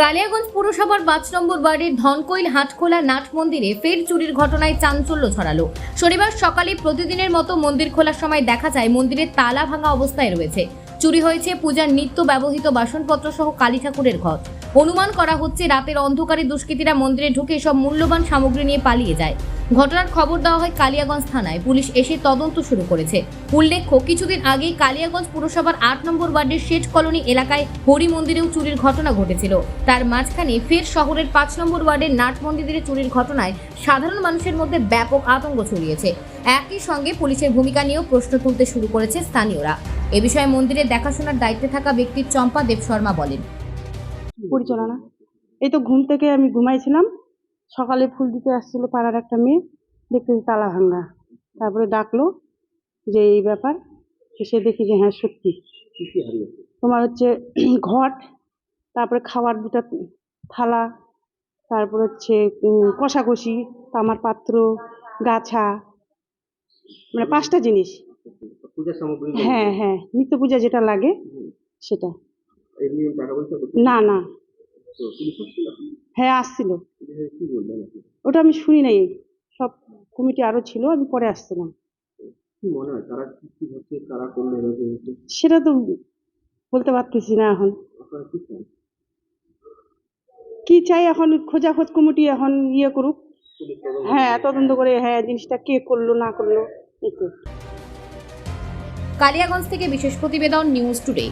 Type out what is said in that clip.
কালিয়াগঞ্জ পুরসভার পাঁচ নম্বর ওয়ার্ডের ধনকৈল হাটখোলা নাট মন্দিরে ফের চুরির ঘটনায় চাঞ্চল্য ছড়ালো। শনিবার সকালে প্রতিদিনের মতো মন্দির খোলার সময় দেখা যায় মন্দিরের তালা ভাঙা অবস্থায় রয়েছে। চুরি হয়েছে পূজার নিত্য ব্যবহৃত বাসনপত্র সহ কালী ঠাকুরের ঘর। অনুমান করা হচ্ছে রাতের অন্ধকারে দুষ্কৃতীরা মন্দিরে ঢুকে সব মূল্যবান সামগ্রী নিয়ে পালিয়ে যায়। ঘটনার খবর দেওয়া হয় কালিয়াগঞ্জ থানায়। পুলিশ এসে তদন্ত শুরু করেছে। উল্লেখ্য, কিছুদিন আগেই কালিয়াগঞ্জ পুরসভার আট নম্বর ওয়ার্ডের শেঠ কলোনি এলাকায় হরি মন্দিরেও চুরির ঘটনা ঘটেছিল। তার মাঝখানে ফের শহরের পাঁচ নম্বর ওয়ার্ডের নাট মন্দিরে চুরির ঘটনায় সাধারণ মানুষের মধ্যে ব্যাপক আতঙ্ক ছড়িয়েছে। একই সঙ্গে পুলিশের ভূমিকা নিয়েও প্রশ্ন তুলতে শুরু করেছে স্থানীয়রা। এ বিষয়ে মন্দিরের দেখাশোনার দায়িত্বে থাকা ব্যক্তির চম্পা দেব শর্মা বলেন পরিচালনা। এই তো ঘুম থেকে আমি ঘুমাইছিলাম। সকালে ফুল দিতে আসছিল পাড়ার একটা মেয়ে। দেখতে তালা ভাঙ্গা তারপরে ডাকলো যে এই ব্যাপার? এসে দেখি যে হ্যাঁ সত্যি। তোমার হচ্ছে ঘট তারপরে খাওয়ার দুটা থালা তারপর হচ্ছে কষাকষি তামার পাত্র গাছা মানে পাঁচটা জিনিস। হ্যাঁ হ্যাঁ নিত্য পূজা যেটা লাগে সেটা। না না। হ্যাঁ আসছিল। ওটা আমি শুনি নাই। সব কমিটি আরও ছিল আমি পরে আসছিলাম। মনে হয় সেটা তো বলতে পারতেছি না এখন। কি চাই এখন? খোঁজাখোঁজ কমিটি এখন ইয়ে করুক। হ্যাঁ তদন্ত করে হ্যাঁ জিনিসটা কে করল না করল কালিয়াগঞ্জ থেকে বিশেষ প্রতিবেদন নিউজ টুডে।